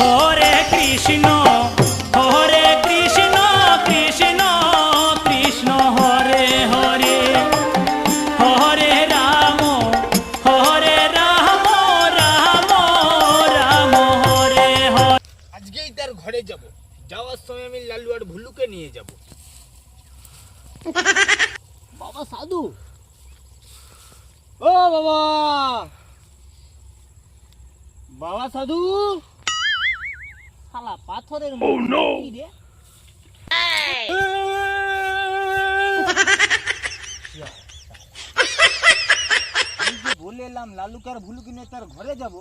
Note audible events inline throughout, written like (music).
হরে কৃষ্ণ হরে কৃষ্ণ কৃষ্ণ কৃষ্ণ হরে হরে। হরে রাম হরে রাম রাম হরে আজকেই তার ঘরে যাব। যাওয়ার সময় লালু আর ভুলুকে নিয়ে যাব। বাবা সাধু। শালা পাথরের আমি বলে এলাম লালুকে আর ভুলুকে নিয়ে তার ঘরে যাব।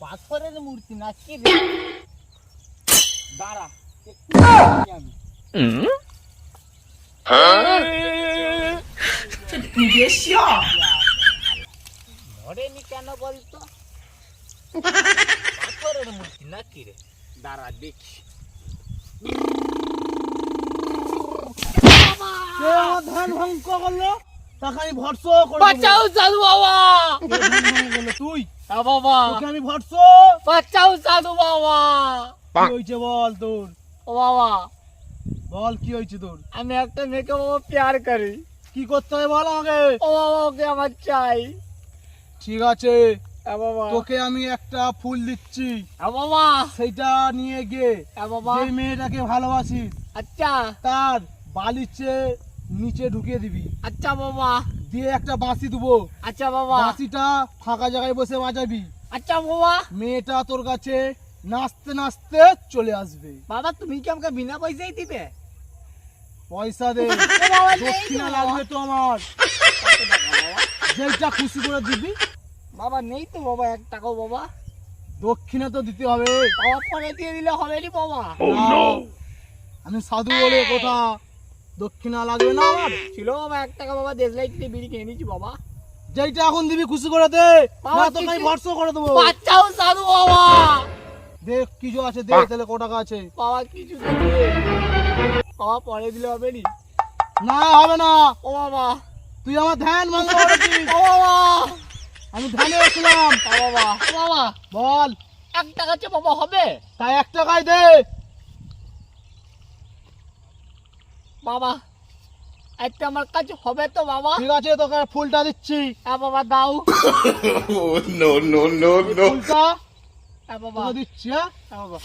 পাথরের মূর্তি না কি দাঁড়া আমি। ধরেনি কেন বলতো? (laughs) পাথরের মূর্তি না রে দাঁড়া দেখি ধান ভঙ্গ করল তাকে আমি ভরস করে বাঁচাও সাধু বাবা। তুই। বাবা। তোকে আমি ভরস বাঁচাও সাধু বাবা। কি হয়েছে বল তোর? ও বাবা। বল কি হয়েছে তোর? আমি একটা মেয়েকে বাবা প্যার করি। কি করতে হবে বল আমাকে? ও বাবা ওকে আমার চাই। ঠিক আছে। তোকে আমি একটা ফুল দিচ্ছি। বাবা। সেইটা নিয়ে গিয়ে বাবা। যে মেয়েটাকে ভালোবাসিস আচ্ছা। তার বালিচে নিচে ঢুকিয়ে দিবি। আচ্ছা বাবা। দিয়ে একটা বাঁশি দেবো। আচ্ছা বাবা। বাঁশিটা ফাঁকা জায়গায় বসে বাজাবি। আচ্ছা বাবা। মেয়েটা তোর কাছে নাচতে নাচতে চলে আসবে। বাবা তুমি কি আমাকে বিনা পয়সায় দিবে? পয়সা দে। (laughs) দক্ষিণা লাগবে তো আমার? (laughs) যেটা খুশি করে দিবি বাবা নেই তো বাবা এক টাকাও বাবা। দক্ষিণা তো দিতে হবে। পরে দিয়ে দিলে হবে নি বাবা। আমি সাধু বলে কথা। দক্ষিণা লাগবে না আমার? ছিল বাবা এক টাকা বাবা দেশ লাইট দিয়ে বিড়ি খেয়ে নিয়েছি বাবা। যেইটা এখন দিবি খুশি করে দে। বাবা, না তোকে আমি কিছু- ভরসা করে দেবো। বাচ্চাও সাধু বাবা। দেখ কিছু আছে দে তাহলে ক টাকা আছে? বাবা কিছু দেবে বাবা পরে দিলে হবে নি? না হবে না। ও বাবা। তুই আমার ধ্যান ভঙ্গ করেছিস। ও বাবা। আমি ধানে আসলাম বাবা। বাবা বল। এক টাকা চেয়ে বাবা হবে? তাই এক টাকায় দে। বাবা একটা আমার কাছে হবে তো বাবা? ঠিক আছে তোকে ফুলটা দিচ্ছি। হ্যাঁ বাবা দাও। No no no no. ফুলটা হ্যাঁ বাবা। দিচ্ছি হ্যাঁ? বাবা।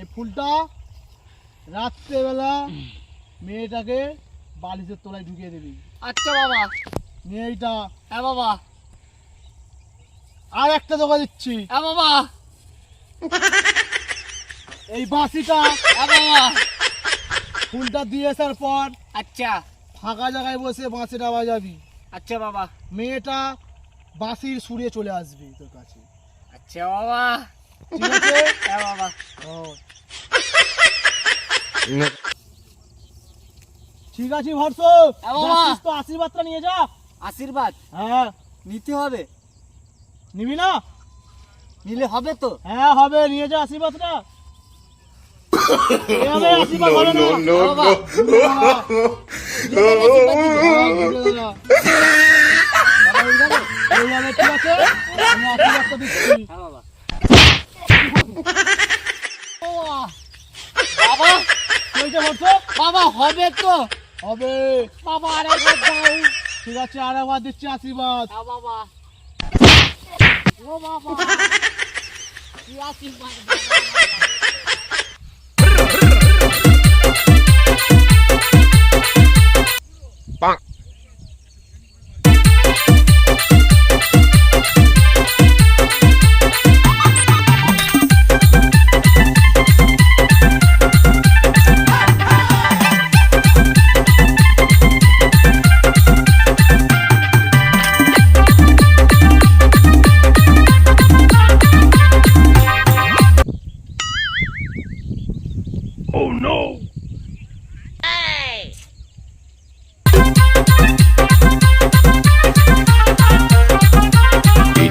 এই ফুলটা রাত্রেবেলা মেয়েটাকে বালিশের তলায় ঢুকিয়ে দিবি। আচ্ছা বাবা। নিয়ে এইটা হ্যাঁ বাবা। আর একটা দোকা দিচ্ছি। হ্যাঁ বাবা। এই বাঁশিটা হ্যাঁ বাবা। ফুলটা দিয়ে আসার পর আচ্ছা। ফাঁকা জায়গায় বসে বাঁশিটা বাজাবি। আচ্ছা বাবা। মেয়েটা বাঁশির সুরে চলে আসবে তোর কাছে। আচ্ছা বাবা। ঠিক আছে? হ্যাঁ বাবা। ও। ঠিক আছে ভরস। হ্যাঁ, তো আশীর্বাদটা নিয়ে যা। আশীর্বাদ? হ্যাঁ। নিতে হবে। নিবি না? নিলে হবে তো। হ্যাঁ হবে। নিয়ে যা আশীর্বাদটা। হ্যাঁ, বাবা হবে তো। হবে। বাবা আরেকবার দাও। ঠিক আছে আর একবার দিচ্ছি আশীর্বাদ। বাবা। ও বাবা। কি আশীর্বাদ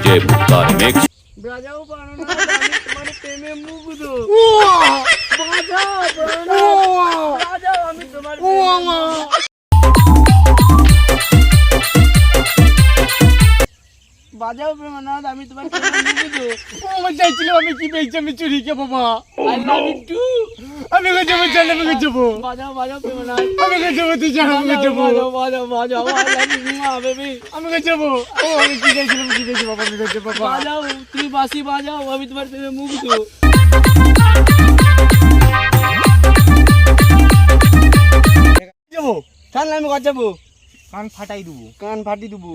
DJ Butari Mix. বাজাও পারো আমি মুগ্ধ বাজাও আমি তোমার আমি কি পেয়েছি আমি চুরি কে বাবা আমি কে যাব চল আমি কে যাব আমি কে যাব তুই জানো আমি কে যাব আমি কে যাব ও আমি কি কি বাবা আমি কে যাব বাবা বাজাও তুমি বাসি বাজাও আমি তোমার প্রেমে মুগ্ধ যাব তাহলে আমি বাজাবো কান ফাটাই দেবো। কান ফাটি দেবো।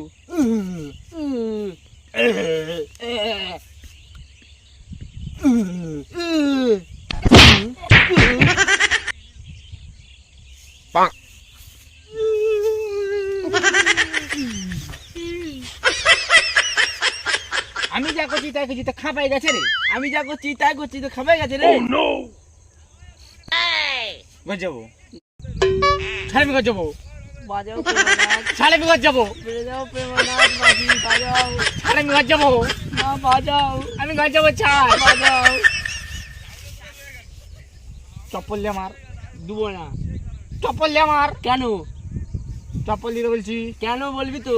আমি যা করছি তাই করছি তো খাপাই গেছে রে। আমি যা করছি তাই করছি তো খাবে গেছে রে। যাব ছাড়ে যাব বাজাও প্রেমানাথ। ছাড়ে আমি ঘর যাব বাজাও প্রেমানাথ বাজি আমি ঘর যাব। বাজাও। আমি ঘর যাব ছাড়। বাজাও। চপ্পল দিয়ে মার দুবো না। চপ্পল দিয়ে আমার। কেন? চপ্পল দিতে বলছি। কেন বলবি তো?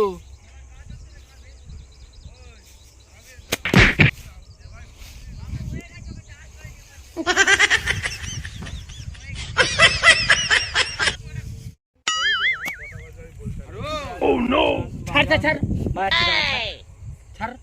no. Char, char, char. Char.